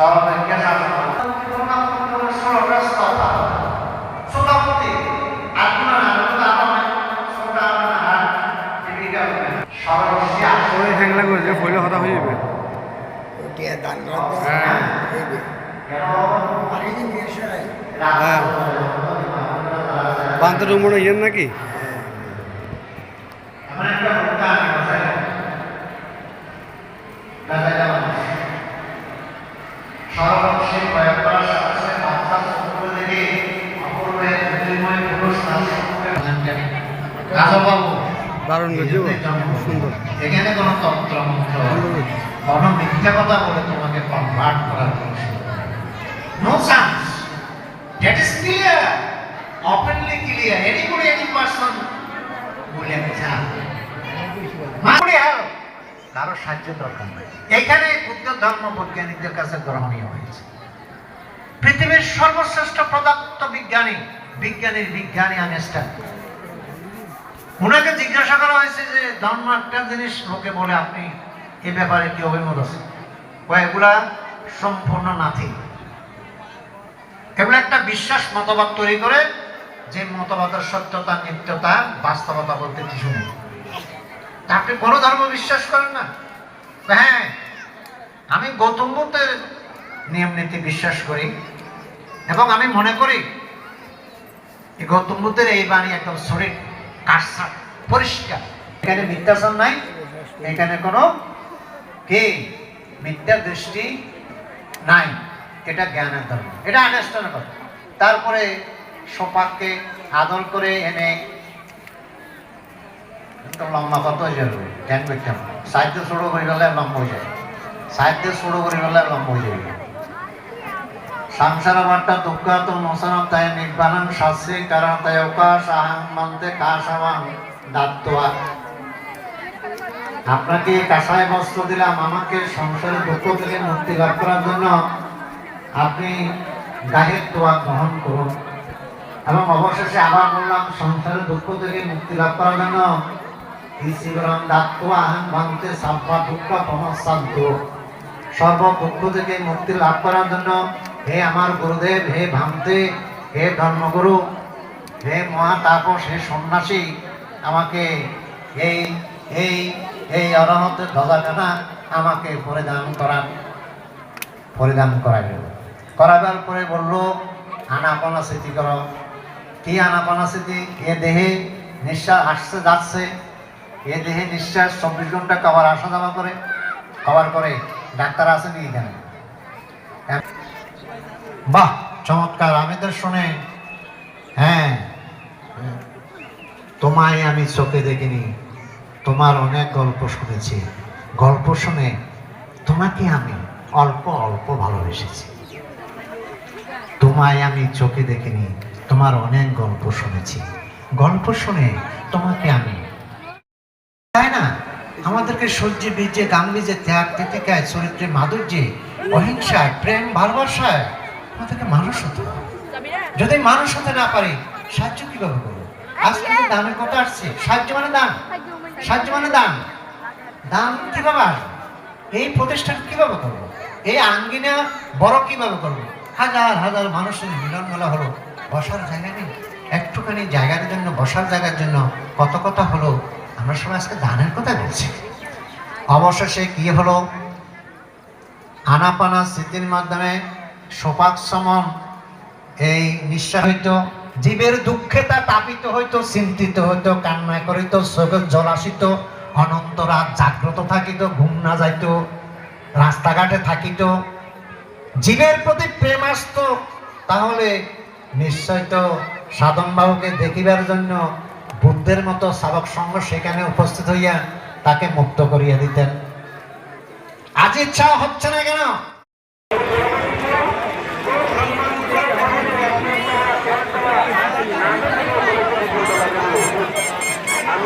সর্বাঙ্গে সোনাপতি আপনার আনন্দ আমার সোনা আমার জীবিকা সর্বস্যা ওই হ্যাংলা করে যে ফইলে হতা হয়ে। বান্ধব মনে ইয়েন নাকি? এখানে কোনো মিথ্যা কথা বলে তোমাকে কনভার্ট করার no chance that is clear anybody any person বলে চান মাগুড়ি হেল্প কারও সাহায্য দরকার নেই এখানে বুদ্ধ ধর্ম বৈজ্ঞানিকদের কাছে গ্রহণীয় হয়েছে পৃথিবীর সর্বশ্রেষ্ঠ পদার্থ বিজ্ঞানী বিজ্ঞানীর বিজ্ঞানী আইনস্টাইন ওনাকে জিজ্ঞাসা করা হয়েছে যে ধর্ম একটা জিনিস লোকে বলে, আপনি এ ব্যাপারে কি অভিমত আছে এগুলা সম্পূর্ণ নাথিং। এগুলো একটা বিশ্বাস মতবাদ তৈরি করে, যে মতবাদের সত্যতা, নিত্যতা, বাস্তবতা বলতে কিছু নেই। আপনি বড় ধর্ম বিশ্বাস করেন না? হ্যাঁ আমি গৌতম বুদ্ধের নিয়ম নীতি বিশ্বাস করি এবং আমি মনে করি গৌতম বুদ্ধের এই বাণী একদম শরীর কাটসা পরিষ্কার। এখানে মিথ্যাচার নাই, এখানে কোনো কি? মিথ্যা দৃষ্টি নাই। এটা জ্ঞানের ধর্ম। এটা আনুষ্ঠানের কথা। তারপরে সোপাককে আদর করে এনে লম্বা কত যাবে? ধ্যান করতাম সাহিত্য শুরু করে গেলে লম্বা হয়ে যায় সাহিত্য শুরু করে গেলে লম্বা হয়ে যাবে। আপনাকে কাঁসায় বস্ত্র দিলাম, আমাকে সংসারের দুঃখ থেকে মুক্তি লাভ করার জন্য আপনি গায়ের দোয়া গ্রহণ করুন। এবং অবশেষে আবার বললাম সংসারের দুঃখ থেকে মুক্তি লাভ করার জন্য সর্ব দুঃখ থেকে মুক্তি লাভ করার জন্য হে আমার গুরুদেব, হে ভামতে, হে ধর্মগুরু, হে মহাতাপস হে সন্ন্যাসী, আমাকে এই এই এই অরহতের ধ্বজাখানা আমাকে পরিধান করান। পরিধান করাইল। করাবার পরে বলল, আনাপনা স্মৃতি কর। কি আনাপনা স্মৃতি? এ দেহে নিঃশ্বাস আসছে, যাচ্ছে। এ দেহে নিঃশ্বাস চব্বিশ ঘণ্টা কবার আসা যাওয়া করে। কভার করে ডাক্তার আসেনি এখানে। বাহ, চমৎকার আমি তো শুনে। হ্যাঁ তোমায় আমি চোখে দেখিনি, তোমার অনেক গল্প শুনেছি। গল্প শুনে তোমাকে আমি অল্প অল্প ভালোবেসেছি। তোমায় আমি চোখে দেখিনি, তোমার অনেক গল্প শুনেছি। গল্প শুনে তোমাকে আমি তাই না? আমাদেরকে সহ্যে বীজে গাম্ভীর্যে ত্যাগ তিতিকায়, চরিত্রে, মাধুর্যে, অহিংসায়, প্রেম, ভালোবাসায় মানুষ হতে যদি মানুষ হতে না পারি সাহায্য কীভাবে করব? আজকে দানের কথা আসছে। সাহায্য মানে দান। সাহায্য মানে দান। দান কীভাবে আসবে? এই প্রতিষ্ঠান কীভাবে করব? এই আঙ্গিনা বড় কীভাবে করব? হাজার হাজার মানুষের মিলন মেলা হলো। বসার জায়গা নেই। একটুখানি জায়গার জন্য বসার জায়গার জন্য কত কথা হলো। আমরা সবাই আজকে দানের কথা বলছি। অবশেষে কি হলো? আনাপানা স্মৃতির মাধ্যমে সোপাক সমন, এই নিঃশ্বাস হইতো, জীবের দুঃখে তা তাপিত হইতো, চিন্তিত হইতো কান্না করিত চোখের জল আসিত অনন্ত রাত জাগ্রত থাকিত, ঘুম না যাইত, রাস্তাঘাটে থাকিত। জীবের প্রতি প্রেম আসত, তাহলে নিশ্চয় তো সাধন বাবুকে দেখিবার জন্য বুদ্ধের মতো সাবক সঙ্গ সেখানে উপস্থিত হইয়া তাকে মুক্ত করিয়া দিতেন। আজ ইচ্ছা হচ্ছে না কেন?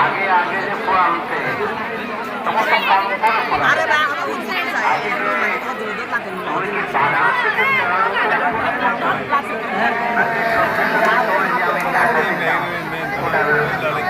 আগে আগে যে পড়াতে তখন তো কম করে। 他觉得他跟哪里不一样？不一样。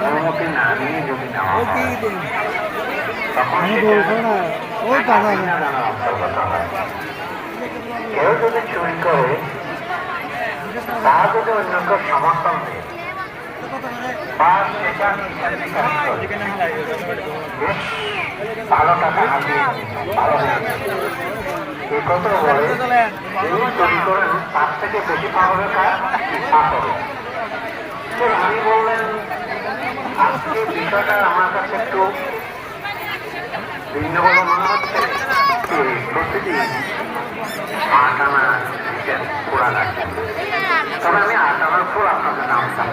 দিনে অনুমতি না নিয়ে যদি নেওয়া হয়, তখন। কেউ যদি চুরি করে তা যদি অন্য কেউ সমর্থন তার থেকে বেশি তা আমি বললেন আজকে বিষয়টা আমার কাছে একটু ভিন্ন বলে মনে হচ্ছে। যে প্রতিদিন আট আনা চিকেন পোড়া লাগছে তবে আমি আট আনার ফুল আপনাদের নাম চাই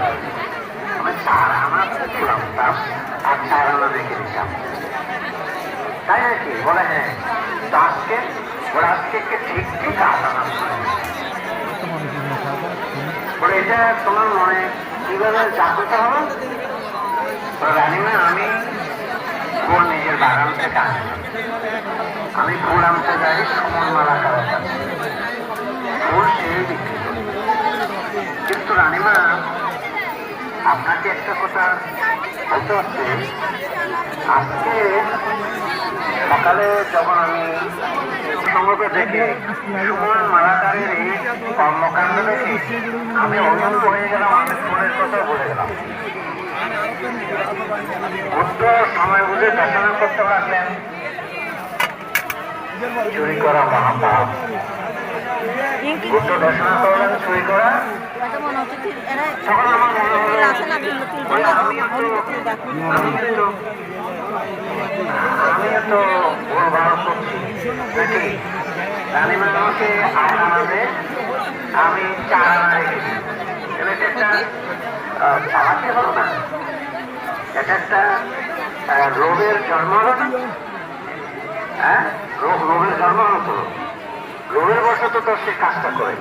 আমি চার আনা ফুল আনতাম আর চার আনা রেখে দিতাম তাই নাকি বলে হ্যাঁ তো আজকে ওরা আজকে ঠিক ঠিক আট আনা বলে এটা তোমার মনে কীভাবে জাগ্রত হবে? বলে, রানীমা আমি ফুল নিজের বাগান থেকে আনি আমি ফুল আনতে যাই সময় মালা করার সেই বিক্রি কিন্তু রানীমা আপনাকে একটা কথা বলতে হচ্ছে? আজকে সকালে যখন আমি সঙ্গকে দেখে সুমন মালাকারের এই কর্মকাণ্ড দেখে আমি অনন্ত হয়ে গেলাম আমি ফুলের কথা বলে গেলাম। বুদ্ধ সময় বুঝে দেখানো করতে পারলেন চুরি করা মহাপাপ। বুদ্ধ দেখানো করলেন, চুরি করা। তখন আমার মনে হলো আমি চার রেখেছি। আহ, হলো না এটা একটা রোগের জন্ম হলো না হ্যাঁ রোগ রোগের জন্ম হতো রোগের বসত তো সে কাজটা করে।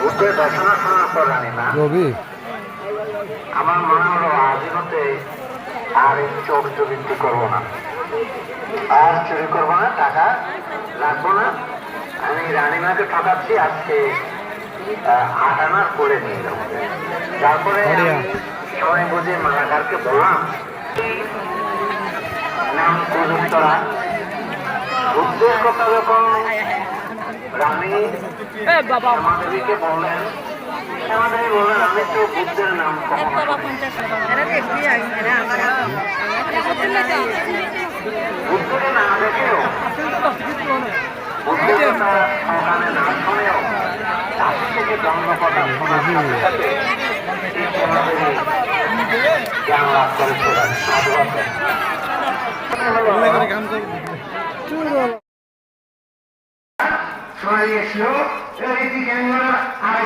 বুদ্ধের দর্শনা শোনার পর রানীমা রবি আমার মনে হলো আজীবতে আর এই চোখ চরিত্র করব না। আর চুরি করব না টাকা রাখব না। আমি রানীমাকে ঠকাচ্ছি আজকে আহ, আট আনা করে নিয়ে যাব। তারপরে। সময় বুঝে মালাকারকে বললাম নাম প্রযুক্তরা বুদ্ধের কথা যখন রানী বাবা। শ্যামাদেবীকে বললেন শ্যামাদেবী বললেন আমি তো বুদ্ধের নাম বুদ্ধকে না দেখেও। বুদ্ধের কথা না শুনেও কাছ থেকে জন্ম কথা শোনার সাথে সাথে জ্ঞান লাভ করব শোনা গিয়েছিল এই রীতি জ্ঞানগুলো আর